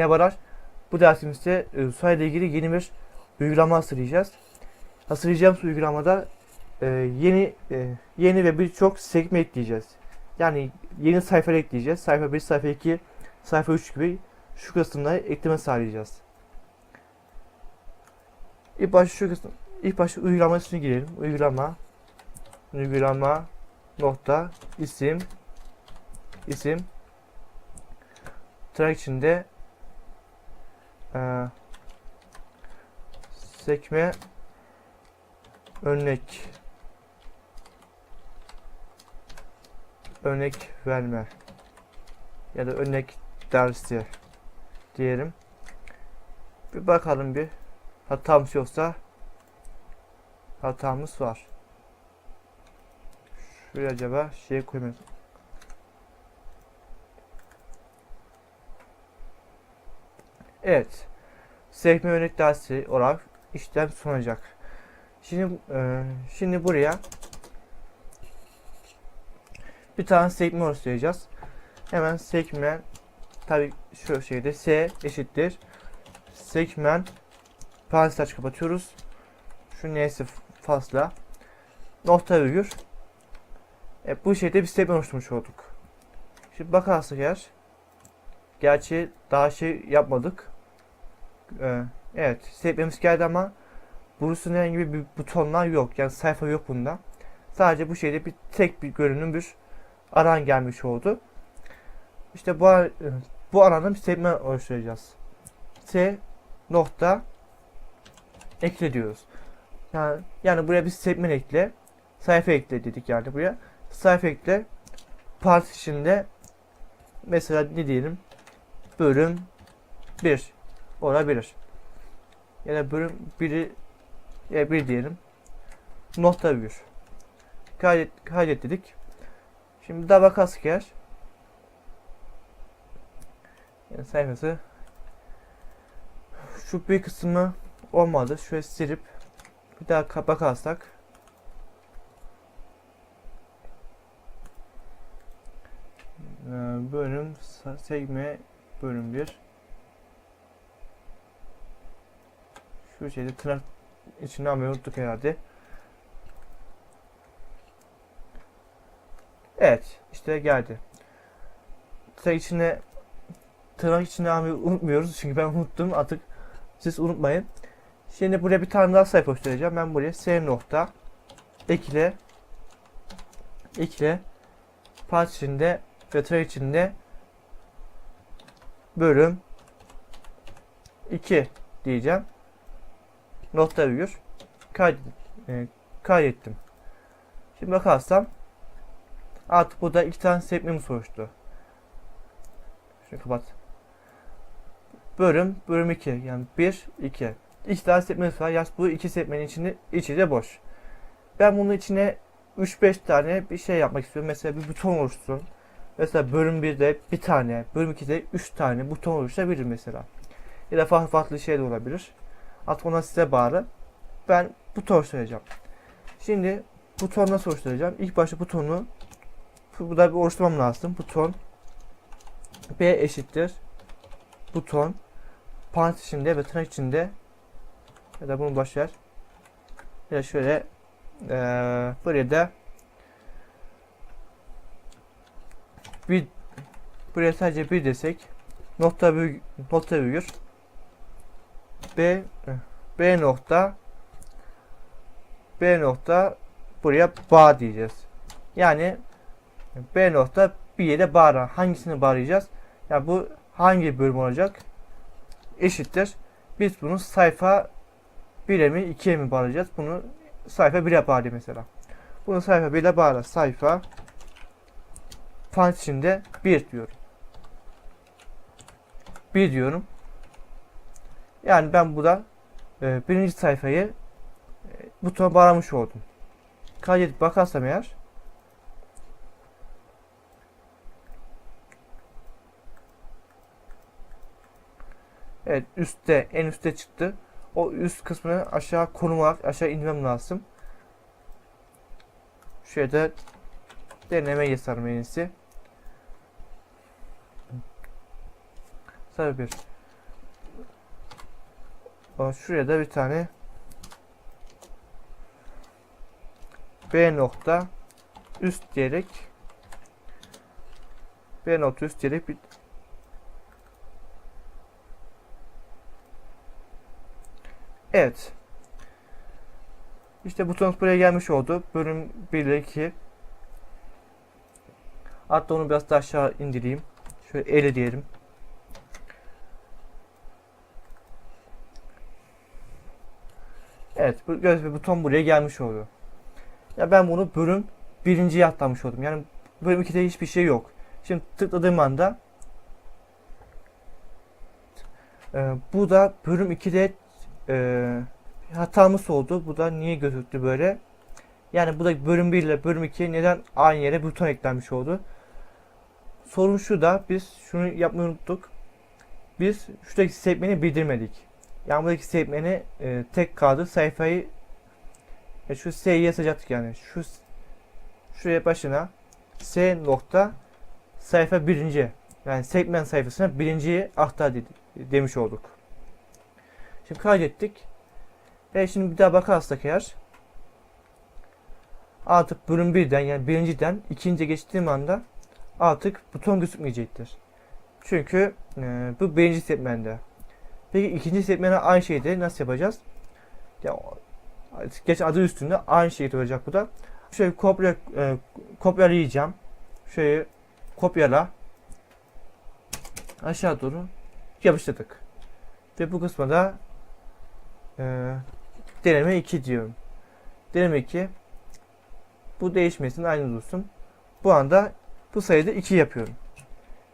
ne var? Bu dersimizde e, sayı ile ilgili yeni bir uygulama hazırlayacağız. Hazırlayacağımız uygulamada e, yeni e, yeni ve birçok sekme ekleyeceğiz. Yani yeni sayfa ekleyeceğiz. Sayfa 1, sayfa 2, sayfa 3 gibi şu kısımda ekleme sağlayacağız. İlk başta şu kısım, ilk başta uygulamasını girelim. Uygulama, uygulama nokta isim isim tırnak içinde eee, sekme örnek örnek verme ya da örnek dersi diyelim. Bir bakalım bir hatamız yoksa hatamız var. Şuraya acaba şey koymayalım. Evet. Sekme örnek dersi olarak işlem sunacak. Şimdi e, şimdi buraya bir tane sekme oluşturacağız. Hemen sekmen tabi şu şeyde S eşittir. Sekmen parantez aç kapatıyoruz. Şu neyse fazla. Nokta virgül. E, bu şekilde bir sekme oluşturmuş olduk. Şimdi bakarsak eğer Gerçi daha şey yapmadık. Ee, evet sekmemiz geldi ama Bruce'un herhangi bir butonlar yok. Yani sayfa yok bunda. Sadece bu şeyde bir tek bir görünüm bir aran gelmiş oldu. İşte bu ar- bu aranın bir sekme oluşturacağız. S nokta ekle diyoruz. Yani, yani buraya bir sekme ekle. Sayfa ekle dedik yani buraya. Sayfa ekle. Part içinde mesela ne diyelim bölüm 1 olabilir. Ya da bölüm 1'i ya 1 diyelim. Nokta 1. Kaydet, kaydet dedik. Şimdi daha asker. Yani sayfası şu bir kısmı olmadı. Şöyle silip bir daha kapak alsak. Ee, bölüm sekme bölüm 1 şu şeyde tırnak içine almayı unuttuk herhalde. Evet işte geldi. Tırnak içine tırnak içine almayı unutmuyoruz çünkü ben unuttum. Artık siz unutmayın. Şimdi buraya bir tane daha sayfa oluşturacağım ben buraya s nokta ekle ekle part içinde ve tırnak içinde bölüm 2 diyeceğim. Nokta virgül kaydet, e, kaydettim. Şimdi bakarsam artık burada iki tane sekmemiz oluştu. Şunu kapat. Bölüm, bölüm 2 yani 1, 2. İki tane sekmemiz var. Yani bu iki sekmenin içinde içi de boş. Ben bunun içine 3-5 tane bir şey yapmak istiyorum. Mesela bir buton oluşturun. Mesela bölüm 1'de bir tane, bölüm 2'de 3 tane buton oluşturabilir mesela. Ya da farklı farklı şey de olabilir. Artık ona size bağlı. Ben buton oluşturacağım. Şimdi buton nasıl oluşturacağım? İlk başta butonu burada bir oluşturmam lazım. Buton B eşittir buton parantez içinde ve tırnak içinde ya da bunu başlar ya da şöyle ee, buraya da bir buraya sadece bir desek nokta büyük nokta büyür B B nokta B nokta buraya bağ diyeceğiz. Yani B nokta bir yere bağıran. Hangisini bağlayacağız? Ya yani bu hangi bölüm olacak? Eşittir. Biz bunu sayfa 1'e mi 2'ye mi bağlayacağız? Bunu sayfa 1'e bağlayalım mesela. Bunu sayfa 1'e bağla. Sayfa font içinde 1 diyorum. 1 diyorum. Yani ben burada e, birinci sayfayı e, butona bağlamış oldum. Kaydedip bakarsam eğer Evet üstte en üstte çıktı. O üst kısmını aşağı konum aşağı inmem lazım. Şöyle deneme yazarım en iyisi. Sayfa 1. Şuraya da bir tane B nokta üst diyerek B nokta üst diyerek bir Evet. İşte butonumuz buraya gelmiş oldu. Bölüm 1 ile 2. Hatta onu biraz daha aşağı indireyim. Şöyle 50 diyelim. Evet, bu göz ve buton buraya gelmiş oluyor. Ya ben bunu bölüm birinciye atlamış oldum. Yani bölüm 2'de hiçbir şey yok. Şimdi tıkladığım anda e, bu da bölüm 2'de e, hatamız oldu. Bu da niye gözüktü böyle? Yani bu da bölüm 1 ile bölüm 2 neden aynı yere buton eklenmiş oldu? Sorun şu da biz şunu yapmayı unuttuk. Biz şuradaki sekmeni bildirmedik. Yani buradaki sekmeni e, tek kaldı sayfayı e, şu S'yi yazacaktık yani. Şu şuraya başına S nokta sayfa birinci yani segment sayfasına birinciyi aktar dedi- demiş olduk. Şimdi kaydettik. Ve şimdi bir daha bakarsak eğer artık bölüm birden yani birinciden ikinciye geçtiğim anda artık buton gözükmeyecektir. Çünkü e, bu birinci segmende. Peki ikinci segmene aynı şeyde nasıl yapacağız? Ya, geç adı üstünde aynı şekilde olacak bu da. Şöyle kopya e, kopyalayacağım. Şöyle kopyala. Aşağı doğru yapıştırdık. Ve bu kısma da e, deneme 2 diyorum. Deneme 2 bu değişmesin aynı dursun. Bu anda bu sayıda 2 yapıyorum.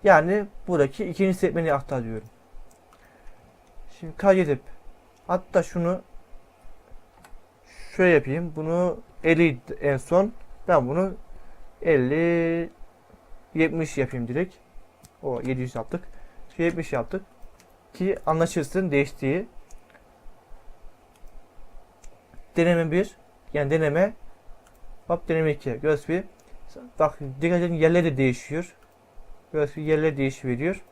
Yani buradaki ikinci segmeni aktar diyorum. Şimdi kaydedip hatta şunu şöyle yapayım. Bunu 50 en son. Ben bunu 50 70 yapayım direkt. O 700 yaptık. Şu 70 yaptık. Ki anlaşılsın değiştiği. Deneme 1 yani deneme Hop deneme 2. Göz bir. Bak dikkat edin yerleri de değişiyor. Göz bir yerler değişiveriyor.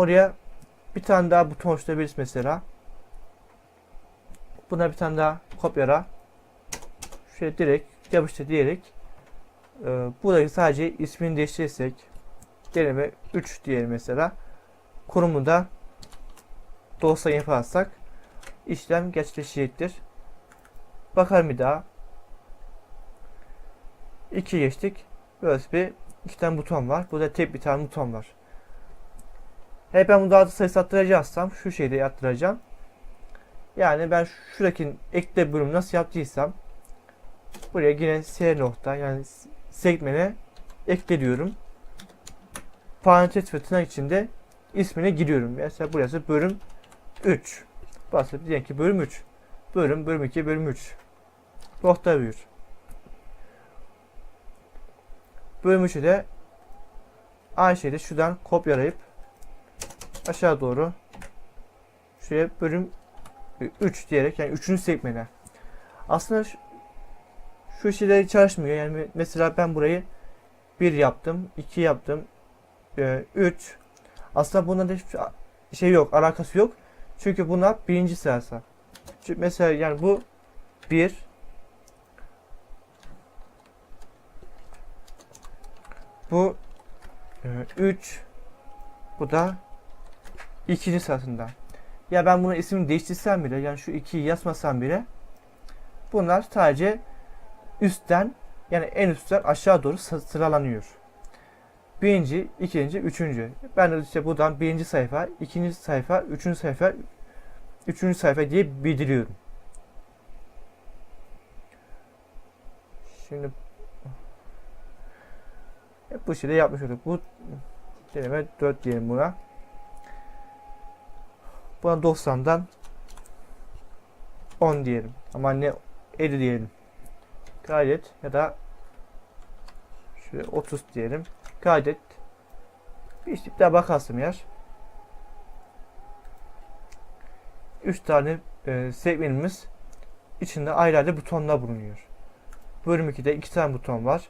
Oraya bir tane daha buton oluşturabiliriz mesela. Buna bir tane daha kopyala. Şöyle direkt yapıştır diyerek e, buradaki sadece ismini değiştirirsek deneme 3 diyelim mesela. Kurumu da dosya yaparsak işlem gerçekleşecektir. Bakalım bir daha. 2 geçtik. Böyle bir iki tane buton var. Burada tek bir tane buton var. Hep ben bunu daha da sayısı attıracaksam şu şeyde yaptıracağım. Yani ben şuradaki ekle bölüm nasıl yaptıysam buraya yine S nokta yani segmene ekle diyorum. Parantez ve tırnak içinde ismine giriyorum. Mesela burası bölüm 3. Burası diyelim ki bölüm 3. Bölüm, bölüm 2, bölüm 3. Nokta bir. Bölüm 3'ü de aynı şeyde şuradan kopyalayıp aşağı doğru şuraya bölüm 3 diyerek yani 3. sekmene. Aslında şu, şu şeyler çalışmıyor. Yani mesela ben burayı 1 yaptım, 2 yaptım, 3. Aslında bunların hiçbir şey yok, alakası yok. Çünkü bunlar birinci sırası. Çünkü mesela yani bu 1 bu 3 bu da ikinci sırasında. Ya ben buna ismini değiştirsem bile yani şu 2'yi yazmasam bile bunlar sadece üstten yani en üstten aşağı doğru sı- sıralanıyor. Birinci, ikinci, üçüncü. Ben de işte buradan birinci sayfa, ikinci sayfa, üçüncü sayfa, üçüncü sayfa diye bildiriyorum. Şimdi hep bu şekilde yapmış olduk. Bu deneme 4 diyelim buna. Buna 90'dan 10 diyelim. Ama ne 50 diyelim. Kaydet ya da şöyle 30 diyelim. Kaydet. Bir işte daha bakarsın yer. 3 tane e, segmentimiz içinde ayrı ayrı butonlar bulunuyor. Bölüm 2'de 2 tane buton var.